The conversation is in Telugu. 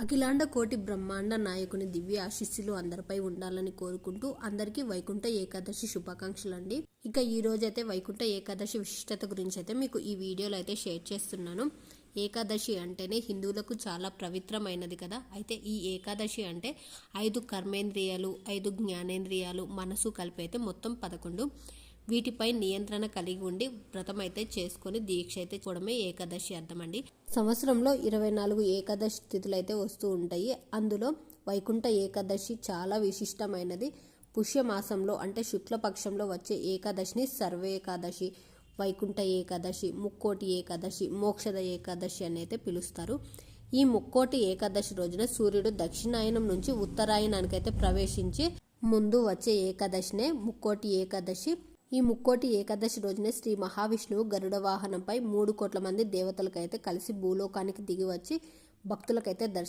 అఖిలాండ కోటి బ్రహ్మాండ నాయకుని దివ్య ఆశీస్సులు అందరిపై ఉండాలని కోరుకుంటూ అందరికీ వైకుంఠ ఏకాదశి శుభాకాంక్షలు అండి ఇక ఈ రోజైతే వైకుంఠ ఏకాదశి విశిష్టత గురించి అయితే మీకు ఈ వీడియోలో అయితే షేర్ చేస్తున్నాను. ఏకాదశి అంటేనే హిందువులకు చాలా పవిత్రమైనది కదా. అయితే ఈ ఏకాదశి అంటే ఐదు కర్మేంద్రియాలు ఐదు జ్ఞానేంద్రియాలు మనసు కలిపి అయితే మొత్తం పదకొండు. వీటిపై నియంత్రణ కలిగి ఉండి వ్రతం అయితే చేసుకొని దీక్ష అయితే చూడమే ఏకాదశి అర్థం అండి సంవత్సరంలో ఇరవై నాలుగు ఏకాదశి తిథులు అయితే వస్తూ ఉంటాయి. అందులో వైకుంఠ ఏకాదశి చాలా విశిష్టమైనది. పుష్యమాసంలో అంటే శుక్లపక్షంలో వచ్చే ఏకాదశిని సర్వేకాదశి వైకుంఠ ఏకాదశి ముక్కోటి ఏకాదశి మోక్షద ఏకాదశి అని అయితే పిలుస్తారు. ఈ ముక్కోటి ఏకాదశి రోజున సూర్యుడు దక్షిణాయనం నుంచి ఉత్తరాయణానికైతే ప్రవేశించి ముందు వచ్చే ఏకాదశినే ముక్కోటి ఏకాదశి ఈ ముక్కోటి ఏకాదశి రోజునే శ్రీ మహావిష్ణువు గరుడ వాహనంపై మూడు కోట్ల మంది దేవతలకైతే కలిసి భూలోకానికి దిగి వచ్చి భక్తులకైతే దర్శనం